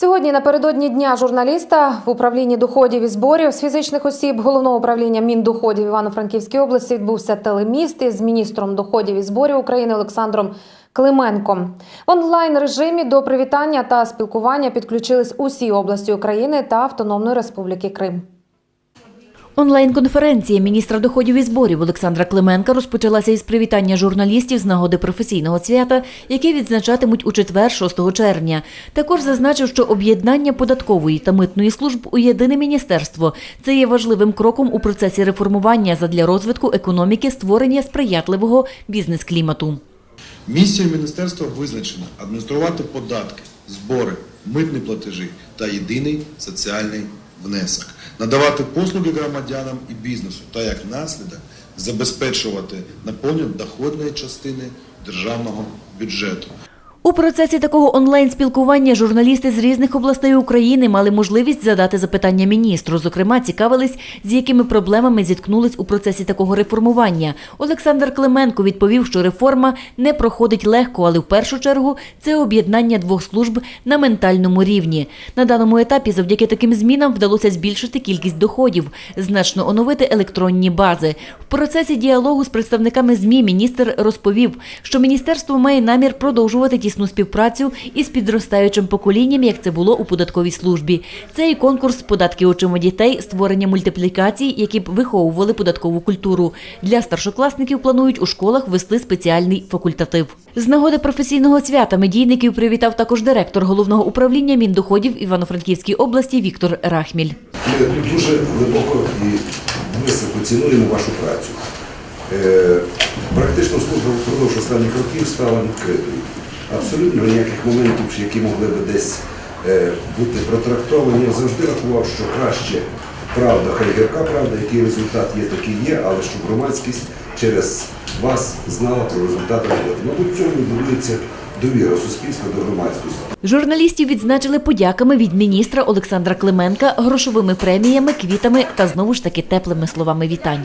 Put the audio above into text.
Сьогодні напередодні дня журналіста в управлінні доходів і зборів з фізичних осіб головного управління Міндоходів Івано-Франківській області відбувся телеміст із міністром доходів і зборів України Олександром Клименком. В онлайн режимі до привітання та спілкування підключились усі області України та Автономної Республіки Крим. Онлайн-конференція міністра доходів і зборів Олександра Клименка розпочалася із привітання журналістів з нагоди професійного свята, яке відзначатимуть у четвер, 6 червня. Також зазначив, що об'єднання податкової та митної служб у єдине міністерство це є важливим кроком у процесі реформування задля розвитку економіки, створення сприятливого бізнес-клімату. Місія міністерства визначена адмініструвати податки, збори, митні платежі та єдиний соціальний внесок, надавати послуги громадянам і бізнесу та як наслідок забезпечувати наповнення доходної частини державного бюджету. У процесі такого онлайн-спілкування журналісти з різних областей України мали можливість задати запитання міністру. Зокрема, цікавились, з якими проблемами зіткнулись у процесі такого реформування. Олександр Клименко відповів, що реформа не проходить легко, але в першу чергу це об'єднання двох служб на ментальному рівні. На даному етапі, завдяки таким змінам, вдалося збільшити кількість доходів, значно оновити електронні бази. В процесі діалогу з представниками ЗМІ міністр розповів, що міністерство має намір продовжувати тісну співпрацю із підростаючим поколінням, як це було у податковій службі. Це і конкурс податки очима дітей, створення мультиплікацій, які б виховували податкову культуру. Для старшокласників планують у школах вести спеціальний факультатив. З нагоди професійного свята медійників привітав також директор головного управління Міндоходів Івано-Франківській області Віктор Рахміль. Ми дуже глибоко і високо цінуємо вашу працю. Е, Практично служба впродовж останніх років стала. Абсолютно ніяких моментів, які могли би десь е, бути протрактовані. Я завжди рахував, що краще правда, хай гірка правда, який результат є, такий є, але щоб громадськість через вас знала про результати роботи. Мабуть, цьому будується довіра суспільства до громадськості. Журналістів відзначили подяками від міністра Олександра Клименка, грошовими преміями, квітами та знову ж таки теплими словами вітань.